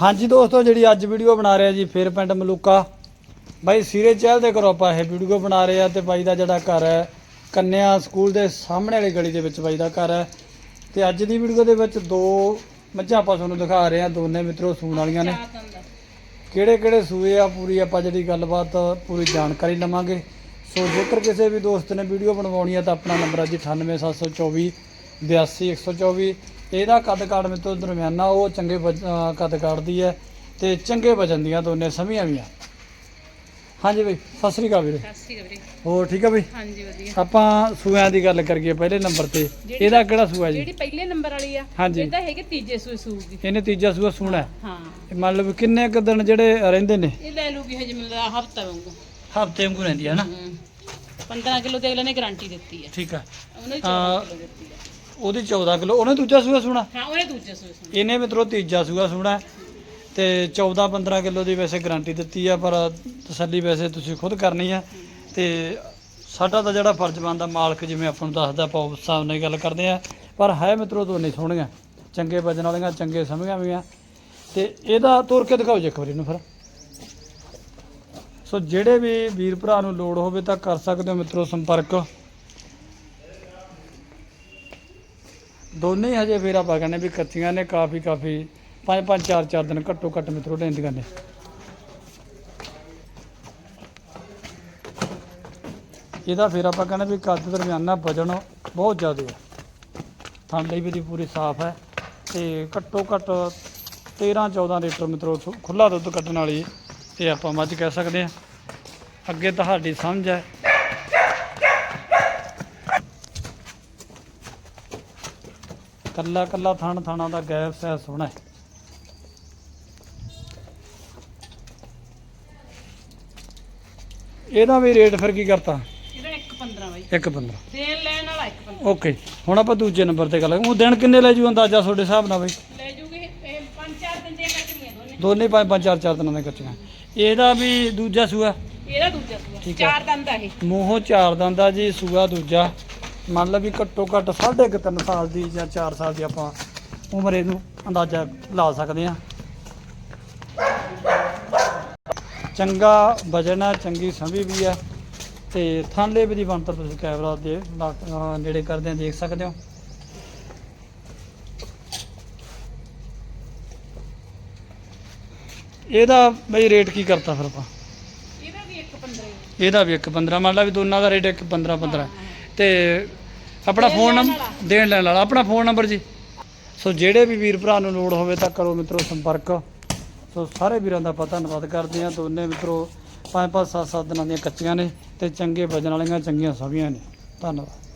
ਹਾਂਜੀ ਦੋਸਤੋ, ਜਿਹੜੀ ਅੱਜ ਵੀਡੀਓ ਬਣਾ ਰਿਹਾ ਜੀ, ਫੇਰ ਪਿੰਡ ਮਲੂਕਾ। ਬਾਈ ਸੀਰੇ ਚਹਿਲ ਦੇ ਘਰੋਂ ਆਪਾਂ ਇਹ ਵੀਡੀਓ ਬਣਾ ਰਹੇ ਆ ਤੇ ਬਾਈ ਦਾ ਜਿਹੜਾ ਘਰ ਹੈ, ਕੰਨਿਆ ਸਕੂਲ ਦੇ ਸਾਹਮਣੇ ਵਾਲੀ ਗਲੀ ਦੇ ਵਿੱਚ ਬਾਈ ਦਾ ਘਰ ਹੈ। ਤੇ ਅੱਜ ਦੀ ਵੀਡੀਓ ਦੇ ਵਿੱਚ ਦੋ ਮੱਝਾਂ ਆਪਾਂ ਤੁਹਾਨੂੰ ਦਿਖਾ ਰਹੇ ਆ, ਦੋਨੇ ਮਿੱਤਰੋ ਸੂਣ ਵਾਲੀਆਂ ਨੇ। ਕਿਹੜੇ ਕਿਹੜੇ ਸੂਏ ਆ, ਪੂਰੀ ਆਪਾਂ ਜਿਹੜੀ ਗੱਲਬਾਤ, ਪੂਰੀ ਜਾਣਕਾਰੀ ਲਵਾਂਗੇ। ਸੋ ਜੇਕਰ ਕਿਸੇ ਵੀ ਦੋਸਤ ਨੇ ਵੀਡੀਓ ਬਣਵਾਉਣੀ ਹੈ ਤਾਂ ਆਪਣਾ ਨੰਬਰ ਹੈ ਜੀ 98724 82124 ਇਹਦਾ ਕੱਦ ਕਾਠ ਮਿੱਤਰੋ ਦਰਮਿਆਨਾ ਉਹ ਚੰਗੇ ਕੱਦ ਕਾਠ ਦੀ ਹੈ ਤੇ ਚੰਗੇ ਵਜਨ ਦੀਆਂ ਦੋਨੇ ਸਮੀਆਂ ਵੀ ਆ। ਹਾਂਜੀ ਬਈ ਸਤਿ ਸ੍ਰੀ ਅਕਾਲ ਵੀਰੇ। ਸਤਿ ਸ਼੍ਰੀ ਅਕਾਲ ਵੀਰੇ। ਹੋਰ ਠੀਕ ਆ ਬਈ? ਹਾਂਜੀ ਵਧੀਆ। ਆਪਾਂ ਸੂਆਂ ਦੀ ਗੱਲ ਕਰੀਏ ਪਹਿਲੇ ਨੰਬਰ ਤੇ ਇਹਦਾ ਕਿਹੜਾ ਸੂਆ ਜੀ? ਜਿਹੜੀ ਪਹਿਲੇ ਨੰਬਰ ਵਾਲੀ ਆ ਹਾਂਜੀ। ਇਹ ਤਾਂ ਹੈਗੇ ਤੀਜੇ ਸੂਏ ਦੀ। ਇਹਨੇ ਤੀਜਾ ਸੂਆ ਸੂਣਾ ਹੈ। ਮੰਨ ਲਓ ਕਿੰਨੇ ਕੁ ਦਿਨ ਜਿਹੜੇ ਰਹਿੰਦੇ ਨੇ? ਇਹ ਲੈ ਲੂਗੀ ਹਜੇ ਮੈਨੂੰ ਲੱਗਦਾ ਹਫਤਾ ਵਾਂਗੂ ਹਫ਼ਤੇ ਵਾਂਗੂ ਰਹਿੰਦੀ ਹੈ ਨਾ? ਹੂੰ। 15 ਕਿਲੋ ਤੇ ਅਗਲੇ ਨੇ ਗਾਰੰਟੀ ਦਿੱਤੀ ਹੈ ਠੀਕ ਆ। ਉਹਨੇ ਹਾਂ। 14 ਕਿਲੋ ਦਿੱਤੀ ਹੈ ਉਹਦੀ 14 ਕਿਲੋ ਉਹਨੇ ਦੂਜਾ ਸੂਆ ਸੂਣਾ। ਹਾਂ ਉਹਨੇ ਦੂਜੇ ਸੂਏ ਸੂਟ ਇਹਨੇ ਮਿੱਤਰੋ ਤੀਜਾ ਸੂਆ ਸੂਣਾ। ਤੇ 14 15 ਕਿਲੋ ਦੀ ਵੈਸੇ ਗਾਰੰਟੀ ਦਿੱਤੀ ਆ ਪਰ ਤਸੱਲੀ ਵੈਸੇ ਤੁਸੀਂ ਖੁਦ ਕਰਨੀ ਆ। ਤੇ ਸਾਡਾ ਤਾਂ ਜਿਹੜਾ ਫਰਜ਼ ਬਣਦਾ ਮਾਲਕ ਜਿਵੇਂ ਆਪਾਂ ਨੂੰ ਦੱਸਦਾ ਆਪਾਂ ਉਸ ਹਿਸਾਬ ਨਾਲ ਹੀ ਗੱਲ ਕਰਦੇ ਆ। ਪਰ ਹੈ ਮਿੱਤਰੋ ਦੋਨੇ ਸੋਹਣੀਆਂ। ਚੰਗੇ ਵਜਨ ਵਾਲੀਆਂ ਚੰਗੇ ਸਮਝੀਆਂ ਵੀ ਆ ਤੇ ਇਹਦਾ ਤੋਰ ਕੇ ਦਿਖਾਓ ਜੇ ਇੱਕ ਵਾਰੀ ਨੂੰ ਫਿਰ। ਸੋ ਜਿਹੜੇ ਵੀ ਵੀਰ ਭਰਾ ਨੂੰ ਲੋੜ ਹੋਵੇ ਤਾਂ ਕਰ ਸਕਦੇ ਹੋ ਮਿੱਤਰੋ ਸੰਪਰਕ। ਦੋਨੇ ਹੀ ਹਜੇ ਫਿਰ ਆਪਾਂ ਕਹਿੰਦੇ ਵੀ ਕੱਚੀਆਂ ਨੇ, ਕਾਫੀ ਕਾਫੀ। ਪੰਜ ਪੰਜ, ਚਾਰ ਚਾਰ ਦਿਨ ਘੱਟੋ ਘੱਟ ਮਿੱਤਰੋ ਲੈਂਦੀਆਂ ਨੇ। ਇਹਦਾ ਫਿਰ ਆਪਾਂ ਕਹਿੰਦੇ ਵੀ ਕੱਦ ਦਰਮਿਆਨਾ ਵਜਨ ਬਹੁਤ ਜ਼ਿਆਦਾ ਹੈ। ਥਣ ਲਈ ਵੀ ਪੂਰੀ ਸਾਫ਼ ਹੈ ਤੇ ਘੱਟੋ ਘੱਟ 13 14 ਲੀਟਰ ਮਿੱਤਰੋ ਖੁੱਲਾ ਦੁੱਧ ਕੱਢਣ ਵਾਲੀ ਇਹ ਆਪਾਂ ਮੱਝ ਕਹਿ ਸਕਦੇ ਹਾਂ। ਅੱਗੇ ਤੁਹਾਡੀ ਸਮਝ ਹੈ ਕੱਲਾ ਕੱਲਾ ਥਣ ਥਾਣਾ ਦਾ ਗੈਪ ਸਹਿ ਸੋਹਣਾ ਹੈ। ਇਹਦਾ ਵੀ ਰੇਟ ਫਿਰ ਕੀ ਕਰਤਾ? ਇਹਦਾ 1.15 ਬਾਈ। ਇੱਕ 15 ਦੇਣ ਲੈਣ ਵਾਲਾ 1.15 ਓਕੇ ਹੁਣ ਆਪਾਂ ਦੂਜੇ ਨੰਬਰ ਤੇ ਗੱਲ ਉਹ ਦਿਨ ਕਿੰਨੇ ਲੈ ਜੂ ਅੰਦਾਜ਼ਾ ਤੁਹਾਡੇ ਹਿਸਾਬ ਨਾਲ ਬਈ? ਲੈ ਜੂਗੇ ਇਹ 5-4 ਦਿਨ ਦੀਆਂ ਕੱਟਣੀਆਂ ਦੋਨੇ। ਦੋਨੇ ਪੰਜ ਪੰਜ ਚਾਰ ਚਾਰ ਦਿਨਾਂ ਦੇ ਕੱਚੀਆਂ ਇਹਦਾ ਵੀ ਦੂਜਾ ਸੂਆ? ਇਹਦਾ ਦੂਜਾ ਸੂਆ। ਚਾਰ ਦੰਦ ਆ ਇਹ। ਮੂੰਹੋਂ ਚਾਰ ਦੰਦਾ ਜੀ ਸੂਆ ਦੂਜਾ। ਮੰਨ ਲਓ ਵੀ ਘੱਟੋ ਘੱਟ ਸਾਢੇ ਕੁ ਤਿੰਨ ਸਾਲ ਦੀ ਜਾਂ 4 ਸਾਲ ਦੀ ਆਪਾਂ ਉਮਰ ਇਹਨੂੰ ਅੰਦਾਜ਼ਾ ਲਾ ਸਕਦੇ ਹਾਂ। ਚੰਗਾ ਵਜਨ ਆ ਚੰਗੀ ਸੰਭੀ ਵੀ ਆ ਤੇ ਥਾਂਲੇ ਵੀ ਦੀ ਬਣਤਰ ਤੁਸੀਂ ਕੈਮਰਾ ਦੇ ਨੇੜੇ ਕਰਦੇ ਆ ਦੇਖ ਸਕਦੇ ਹੋ। ਇਹਦਾ ਬਈ ਰੇਟ ਕੀ ਕਰਤਾ ਫਿਰ ਆਪਾਂ? ਇਹਦਾ ਵੀ 1.15 ਹੀ ਇਹਦਾ ਵੀ ਇੱਕ 15 ਮੰਨ ਲਾ ਵੀ ਦੋਨਾਂ ਦਾ ਰੇਟ ਇੱਕ 15 15 ਤੇ ਆਪਣਾ ਫੋਨ ਨੰਬਰ ਦੇਣ ਲੈਣ ਵਾਲਾ, ਆਪਣਾ ਫੋਨ ਨੰਬਰ ਜੀ। ਸੋ ਜਿਹੜੇ ਵੀ ਵੀਰ ਭਰਾ ਨੂੰ ਲੋੜ ਹੋਵੇ ਤਾਂ ਕਰੋ ਮਿੱਤਰੋ ਸੰਪਰਕ। ਸੋ ਸਾਰੇ ਵੀਰਾਂ ਦਾ ਆਪਾਂ ਧੰਨਵਾਦ ਕਰਦੇ ਹਾਂ। ਦੋਨੇ ਮਿੱਤਰੋ ਪੰਜ ਪੰਜ ਸੱਤ ਸੱਤ ਦਿਨਾਂ ਦੀਆਂ ਕੱਚੀਆਂ ਨੇ ਤੇ ਚੰਗੇ ਵਜਨ ਵਾਲੀਆਂ, ਚੰਗੀਆਂ ਸਭੀਆਂ ਨੇ। ਧੰਨਵਾਦ।